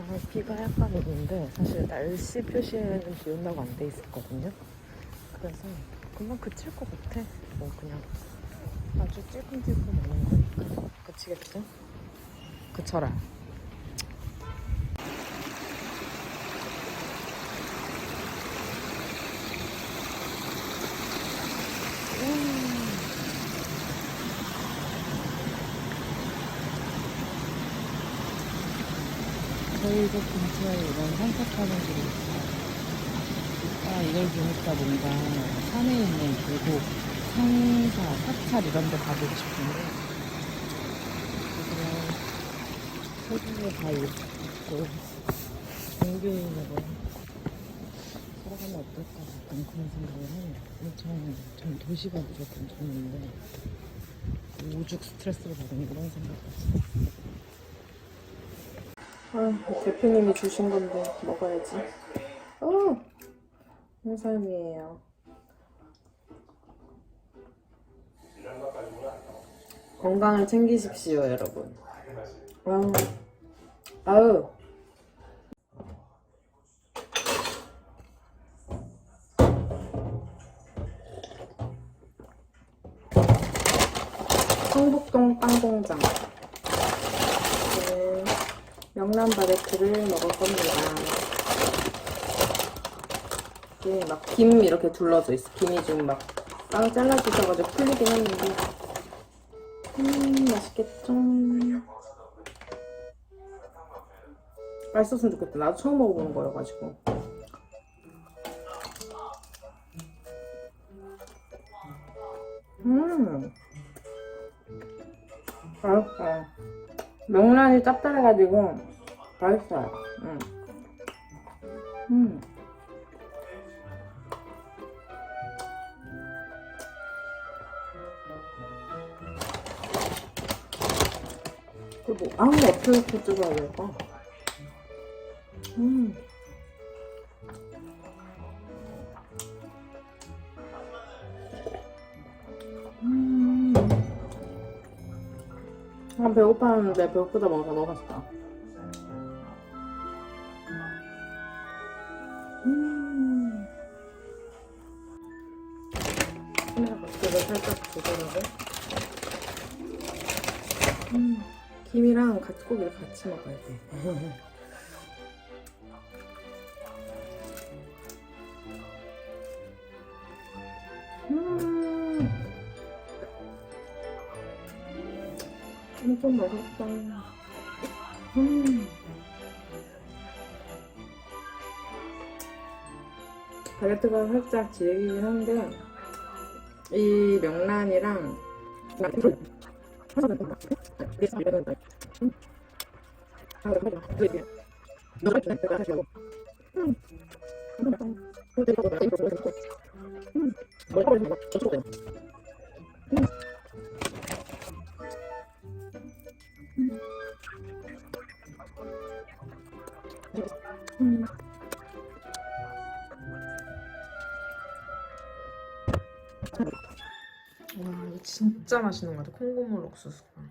아, 비가 약간 오는데 사실 날씨 표시에는 비 온다고 안 돼 있었거든요. 그래서 금방 그칠 것 같아. 뭐 그냥 아주 찔끔찔끔 오는 거니까 그치겠죠? 그쳐라. 집 근처에 이런 산책하는 길이 있어요. 아, 이걸 보니까 뭔가 산에 있는 계곡, 상사, 사찰 이런 데 가보고 싶은데 그냥 세상에 다 있고 종교인으로 살아가면 어떨까 약간 그런 생각을 하네요. 저는 전 도시가 무조건 좋은데 오죽 스트레스를 받는 그런 생각까지. 아, 대표님이 주신 건데 먹어야지. 어, 홍삼이에요. 건강을 챙기십시오, 여러분. 아우, 아우. 성북동 빵공장. 네, 명란 바게트를 먹을 겁니다. 이게 막 김 이렇게 둘러져 있어. 김이 좀막빵 잘라주셔가지고 풀리긴 했는데. 음, 맛있겠죠? 맛있었으면 좋겠다. 나도 처음 먹어보는 거여가지고. 음. 맛있어. 명란이 짭짤해가지고 맛있어요. 음. 음. 그리고 뭐, 아무 어떻게 찍어야 될까? 음. 음. 아, 배고팠는데 배고프다 먹어서 너무 맛있다. 음. 음. 김이랑 같이 꼭 이렇게 같이 먹어야 돼. 엄청 맛있다. 음. 바게트가 살짝 질기긴 한데 이 명란이랑 와 이거 진짜 맛있는 것 같아. 콩고물 옥수수가 음.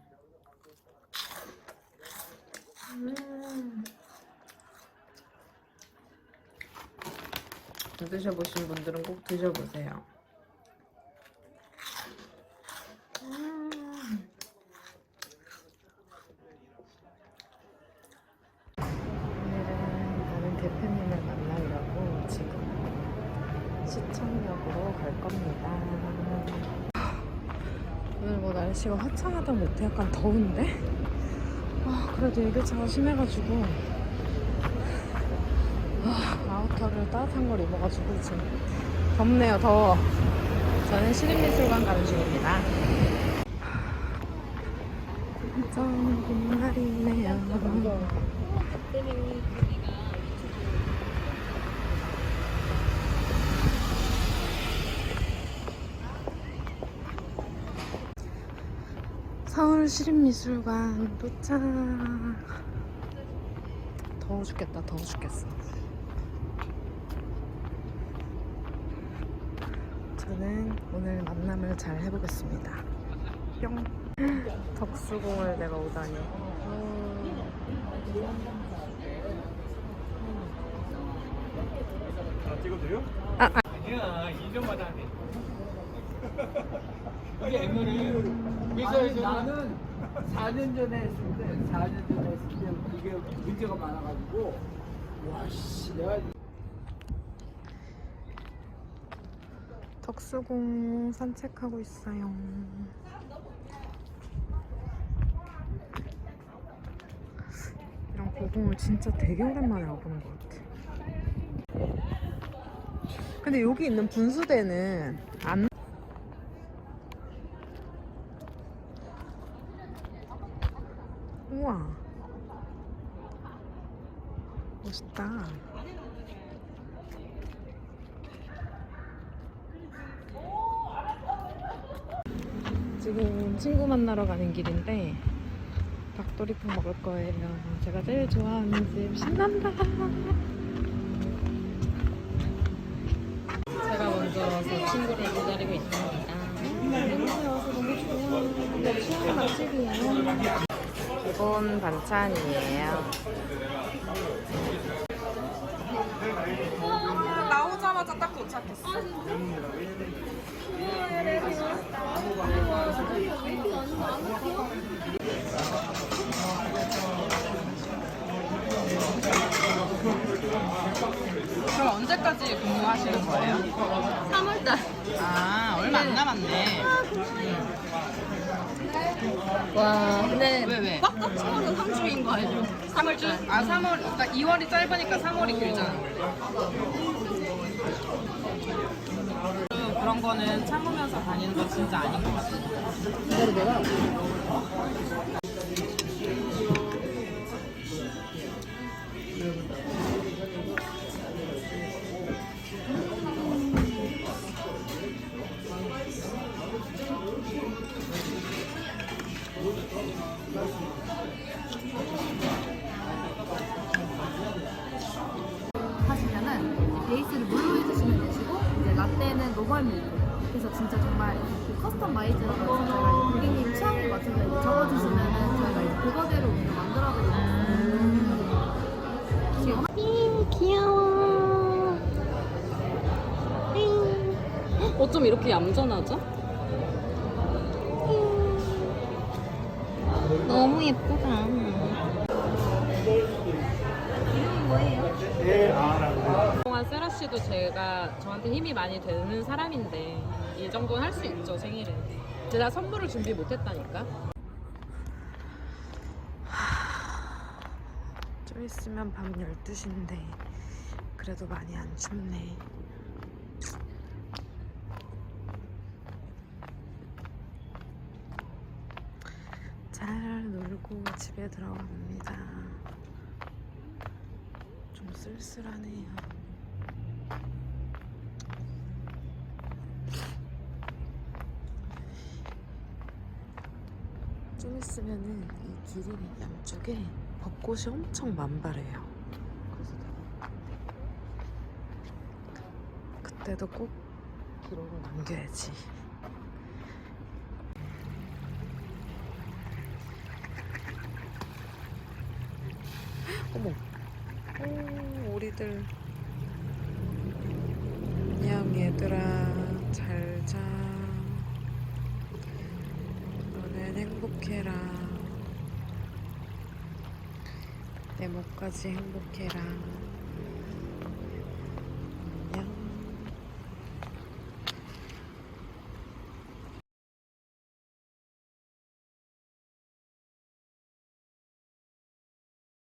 안 드셔보신 분들은 꼭 드셔보세요 음. 오늘은 나는 대표님을 만나려고 지금 시청역으로 갈 겁니다. 오늘 뭐 날씨가 화창하다 못해 약간 더운데? 아, 그래도 일교차가 심해가지고. 아, 아우터를 따뜻한 걸 입어가지고 지금 덥네요 더워. 저는 시립미술관 가는 중입니다. 좀 봄날이네요 서울시립미술관 도착 더워 죽겠다 더워 죽겠어 저는 오늘 만남을 잘 해보겠습니다 뿅 덕수궁을 내가 오다니 음. 아? 아, 아. 아니야, 2년마다 하네. 우리 엠너를 회사에서 나는 4년 전에 했을 때, 4년 전에 했을 때 이게 문제가 많아가지고, 와, 씨, 내가 덕수궁 산책하고 있어요. 이런 고궁을 진짜 되게 오랜만에 와보는 것 같아. 근데 여기 있는 분수대는 안 우와 지금 친구 만나러 가는 길인데 닭도리탕 먹을 거예요. 제가 제일 좋아하는 집 신난다. 제가 먼저 와서 친구를 기다리고 있습니다. 이곳에 와서 너무 좋아. 근데 친구 맛집이에요. 기본 반찬이에요. 도착했어. 그럼 언제까지 근무하시는 거예요? 3월달. 아, 얼마 안 남았네. 와, 근데 왜, 왜? 꽉꽉 채워서 3주인 거 알죠? 3월달. 아, 3월, 그러니까 2월이 짧으니까 3월이 길잖아. 그런 거는 참으면서 다니는 건 진짜 아닌 것 같아. 하 라떼는 노멀 밀크. 그래서 진짜 정말 그 커스텀 마이즈라고 저희가 이제 고객님 취향에 맞춰서 이제 적어주시면은 저희가 이제 그거대로 음료 만들어드리거든요. 지금 귀여워. 어쩜 이렇게 얌전하죠? 너무 예쁘다. 그동안 세 라 씨도 제가 저한테 힘이 많이 되는 사람인데 이 정도는 할 수 있죠, 생일에. 제가 선물을 준비 못 했다니까. 좀 있으면 밤 12시인데 그래도 많이 안 춥네. 잘 놀고 집에 들어갑니다. 좀 쓸쓸하네요. 좀 있으면은 이길 양쪽에 벚꽃이 엄청 만발해요. 그래서 그때도 꼭 기록을 남겨야지. 어머, 오, 오리들. 행복해라. 내 목까지 행복해라.